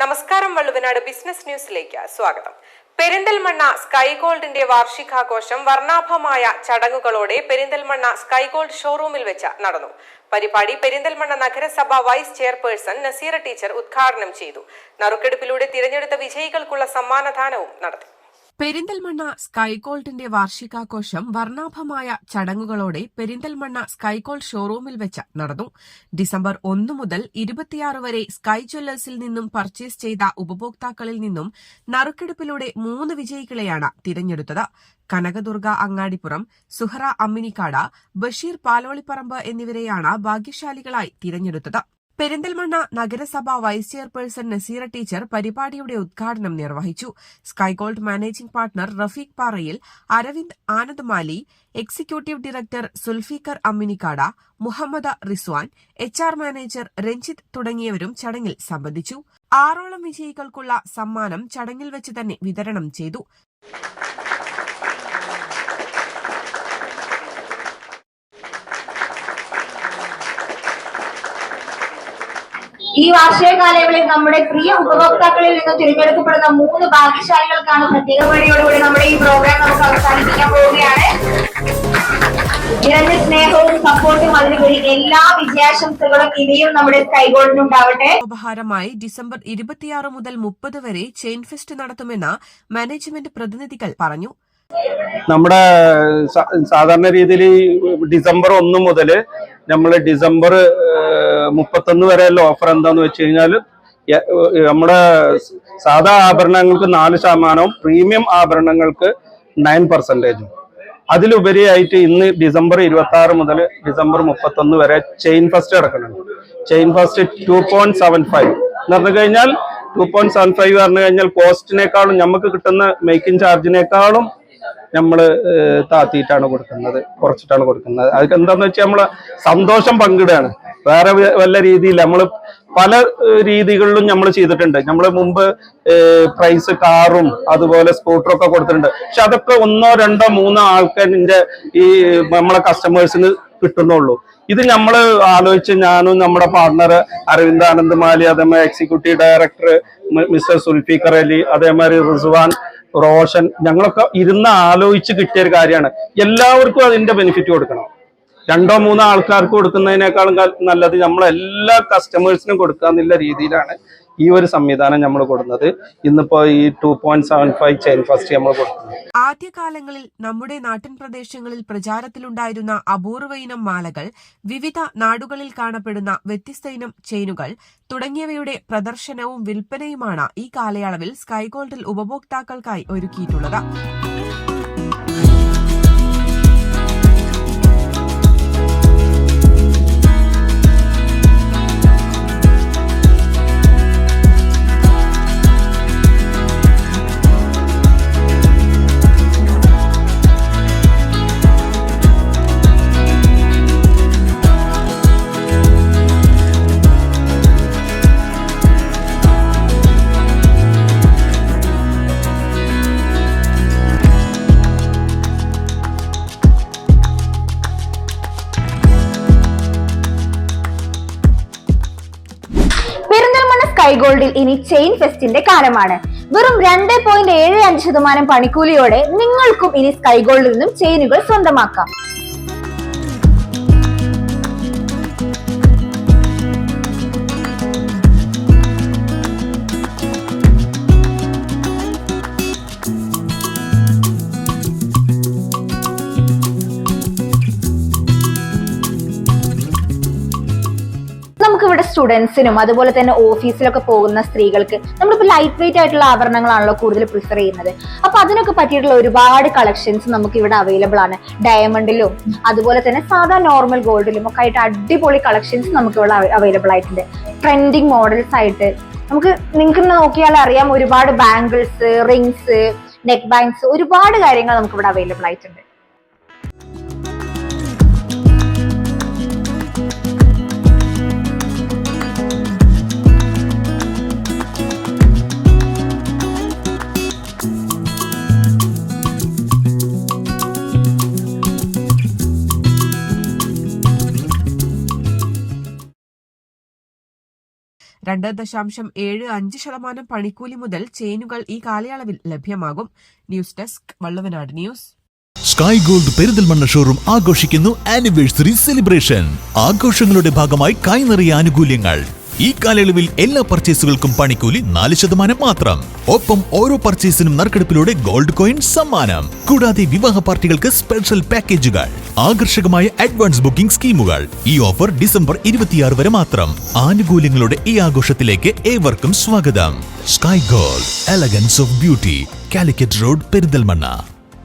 നമസ്കാരം വള്ളുവനാട് ബിസിനസ് ന്യൂസിലേക്ക് സ്വാഗതം. പെരിന്തൽമണ്ണ സ്കൈ ഗോൾഡിന്റെ വാർഷികാഘോഷം വർണാഭമായ ചടങ്ങുകളോടെ പെരിന്തൽമണ്ണ സ്കൈ ഗോൾഡ് ഷോറൂമിൽ വെച്ച് നടന്നു. പരിപാടി പെരിന്തൽമണ്ണ നഗരസഭ വൈസ് ചെയർപേഴ്സൺ നസീറ ടീച്ചർ ഉദ്ഘാടനം ചെയ്തു. നറുക്കെടുപ്പിലൂടെ തിരഞ്ഞെടുത്ത വിജയികൾക്കുള്ള സമ്മാനദാനവും നടത്തി. പെരിന്തൽമണ്ണ സ്കൈകോൾട്ടിന്റെ വാർഷികാഘോഷം വർണാഭമായ ചടങ്ങുകളോടെ പെരിന്തൽമണ്ണ സ്കൈകോൾ ഷോറൂമിൽ വെച്ച് നടന്നു. ഡിസംബർ ഒന്ന് മുതൽ ഇരുപത്തിയാറ് വരെ സ്കൈ ജ്വല്ലേഴ്സിൽ നിന്നും പർച്ചേസ് ചെയ്ത ഉപഭോക്താക്കളിൽ നിന്നും നറുക്കെടുപ്പിലൂടെ മൂന്ന് വിജയികളെയാണ് തിരഞ്ഞെടുത്തത്. കനകദുർഗ അങ്ങാടിപ്പുറം സുഹറ അമ്മിനിക്കാട ബഷീർ പാലോളിപ്പറമ്പ് എന്നിവരെയാണ് ഭാഗ്യശാലികളായി തിരഞ്ഞെടുത്തത്. പെരിന്തൽമണ്ണ നഗരസഭ വൈസ് ചെയർപേഴ്സൺ നസീറ ടീച്ചർ പരിപാടിയുടെ ഉദ്ഘാടനം നിർവഹിച്ചു. സ്കൈഗോൾഡ് managing partner Rafeeq Parayil Aravind Anandmali executive director Zulfiqar Amminikkada Muhammad Rizwan H R manager Ranjith തുടങ്ങിയവരും ചടങ്ങിൽ സംബന്ധിച്ചു. ആറോളം വിജയികൾക്കുള്ള സമ്മാനം ചടങ്ങിൽ വെച്ച് തന്നെ വിതരണം ചെയ്തു. ഈ വാർഷിക കാലയളവിൽ നമ്മുടെ പ്രിയ ഉപഭോക്താക്കളിൽ നിന്ന് തിരഞ്ഞെടുക്കപ്പെടുന്ന മൂന്ന് ഭാഗ്യശാലികൾക്കാണ് പ്രത്യേക പരിപാടിയോടുകൂടി നമ്മുടെ ഈ പ്രോഗ്രാം നമുക്ക് അവസാനിപ്പിക്കാൻ പോവുകയാണ്. നിറഞ്ഞ സ്നേഹവും സപ്പോർട്ടും അതിനുപരി എല്ലാ വിജയാശംസകളും ഇനിയും നമ്മുടെ കൈകോടിനുണ്ടാവട്ടെ ഉപഹാരമായി ഡിസംബർ ഇരുപത്തിയാറ് മുതൽ മുപ്പത് വരെ ചെയിൻ ഫെസ്റ്റ് നടത്തുമെന്ന് മാനേജ്മെന്റ് പ്രതിനിധികൾ പറഞ്ഞു. നമ്മുടെ സാധാരണ രീതിയിൽ ഡിസംബർ ഒന്ന് മുതൽ നമ്മൾ ഡിസംബർ മുപ്പത്തൊന്ന് വരെയുള്ള ഓഫർ എന്താന്ന് വെച്ച് കഴിഞ്ഞാൽ നമ്മുടെ സാധാ ആഭരണങ്ങൾക്ക് നാല് ശതമാനവും പ്രീമിയം ആഭരണങ്ങൾക്ക് നയൻ പെർസെന്റേജും അതിലുപരിയായിട്ട് ഇന്ന് ഡിസംബർ ഇരുപത്തി ആറ് മുതൽ ഡിസംബർ മുപ്പത്തൊന്ന് വരെ ചെയിൻ ഫസ്റ്റ് നടക്കുന്നുണ്ട് chain fest two point seven five എന്ന് പറഞ്ഞു കഴിഞ്ഞാൽ ടു പോയിന്റ് സെവൻ ഫൈവ് പറഞ്ഞു കഴിഞ്ഞാൽ കോസ്റ്റിനേക്കാളും നമുക്ക് കിട്ടുന്ന മേക്കിംഗ് ചാർജിനേക്കാളും നമ്മൾ താത്തിയിട്ടാണ് കൊടുക്കുന്നത് കുറച്ചിട്ടാണ് കൊടുക്കുന്നത്. അതൊക്കെ എന്താണെന്ന് വെച്ചാൽ നമ്മൾ സന്തോഷം പങ്കിടുകയാണ്. വേറെ വല്ല രീതിയിൽ നമ്മൾ പല രീതികളിലും നമ്മൾ ചെയ്തിട്ടുണ്ട്. നമ്മൾ മുമ്പ് പ്രൈസ് കാറും അതുപോലെ സ്കൂട്ടറും ഒക്കെ കൊടുത്തിട്ടുണ്ട്. പക്ഷെ അതൊക്കെ ഒന്നോ രണ്ടോ മൂന്നോ ആൾക്കാരിന്റെ ഈ നമ്മളെ കസ്റ്റമേഴ്സിന് കിട്ടുന്നുള്ളൂ. ഇത് നമ്മൾ ആലോചിച്ച് ഞാനും നമ്മുടെ പാർട്ണർ അരവിന്ദ് ആനന്ദ് മാലി അതേമാതിരി executive director mister Zulfikar Ali അതേമാതിരി റിസ്വാൻ റോഷൻ ഞങ്ങളൊക്കെ ഇരുന്ന് ആലോചിച്ച് കിട്ടിയ ഒരു കാര്യമാണ്. എല്ലാവർക്കും അതിന്റെ ബെനിഫിറ്റ് കൊടുക്കണം. രണ്ടോ മൂന്നോ ആൾക്കാർക്ക് കൊടുക്കുന്നതിനേക്കാളും നല്ലത് നമ്മൾ എല്ലാ കസ്റ്റമേഴ്സിനും കൊടുക്കുക എന്നുള്ള രീതിയിലാണ് ഈ ഒരു സംവിധാനം നമ്മൾ കൊടുക്കുന്നത് ഇന്നിപ്പോ ഈ two point seven five chain fest നമ്മൾ കൊടുക്കുന്നത്. ആദ്യകാലങ്ങളിൽ നമ്മുടെ നാട്ടിൻ പ്രദേശങ്ങളിൽ പ്രചാരത്തിലുണ്ടായിരുന്ന അപൂർവ ഇനം മാലകൾ വിവിധ നാടുകളിൽ കാണപ്പെടുന്ന വ്യത്യസ്ത ഇനം ചെയിനുകൾ തുടങ്ങിയവയുടെ പ്രദർശനവും വിൽപ്പനയുമാണ് ഈ കാലയളവിൽ സ്കൈഗോൾഡിൽ ഉപഭോക്താക്കൾക്കായി ഒരുക്കിയിട്ടുള്ളത്. പെരിന്തൽമണ്ണ സ്കൈ ഗോൾഡിൽ ഇനി ചെയിൻ ഫെസ്റ്റിന്റെ കാലമാണ്. വെറും രണ്ട് പോയിന്റ് ഏഴ് അഞ്ച് ശതമാനം പണിക്കൂലിയോടെ നിങ്ങൾക്കും ഇനി സ്കൈ ഗോൾഡിൽ നിന്നും ചെയിനുകൾ സ്വന്തമാക്കാം. നമുക്ക് ഇവിടെ സ്റ്റുഡൻസിനും അതുപോലെ തന്നെ ഓഫീസിലൊക്കെ പോകുന്ന സ്ത്രീകൾക്ക് നമ്മളിപ്പോൾ ലൈറ്റ് വെയിറ്റ് ആയിട്ടുള്ള ആഭരണങ്ങളാണല്ലോ കൂടുതൽ പ്രിഫർ ചെയ്യുന്നത്. അപ്പൊ അതിനൊക്കെ പറ്റിയിട്ടുള്ള ഒരുപാട് കളക്ഷൻസ് നമുക്ക് ഇവിടെ അവൈലബിൾ ആണ്. ഡയമണ്ടിലും അതുപോലെ തന്നെ സാധാ നോർമൽ ഗോൾഡിലും ഒക്കെ ആയിട്ട് അടിപൊളി കളക്ഷൻസ് നമുക്ക് ഇവിടെ അവൈലബിൾ ആയിട്ടുണ്ട്. ട്രെൻഡിങ് മോഡൽസ് ആയിട്ട് നമുക്ക് നിങ്ങൾക്ക് നോക്കിയാൽ അറിയാം ഒരുപാട് ബാംഗിൾസ് റിങ്സ് നെക്ക് ബാങ്ക്സ് ഒരുപാട് കാര്യങ്ങൾ നമുക്ക് ഇവിടെ അവൈലബിൾ ആയിട്ടുണ്ട്. രണ്ട് ദശാംശം ഏഴ് അഞ്ച് ശതമാനം പണിക്കൂലി മുതൽ ചെയിനുകൾ ഈ കാലയളവിൽ ലഭ്യമാകും. News desk Valluvanad news. Sky gold Perinthalmanna showroom ആഘോഷിക്കുന്നു ആനിവേഴ്സറി സെലിബ്രേഷൻ. ആഘോഷങ്ങളുടെ ഭാഗമായി കൈനിറിയ ആനുകൂല്യങ്ങൾ. ഈ കാലയളവിൽ എല്ലാ പർച്ചേസുകൾക്കും പണിക്കൂലി നാല് ശതമാനം മാത്രം. ഒപ്പം ഓരോ പർച്ചേസിനും നറുക്കെടുപ്പിലൂടെ ഗോൾഡ് കോയിൻ സമ്മാനം. കൂടാതെ വിവാഹ പാർട്ടികൾക്ക് സ്പെഷ്യൽ പാക്കേജുകൾ ആകർഷകമായ അഡ്വാൻസ് ബുക്കിംഗ് സ്കീമുകൾ. ഈ ഓഫർ ഡിസംബർ ഇരുപത്തിയാറ് വരെ മാത്രം. ആനുകൂല്യങ്ങളുടെ ഈ ആഘോഷത്തിലേക്ക് ഏവർക്കും സ്വാഗതം. Sky gold elegance of beauty Calicut road Perinthalmanna.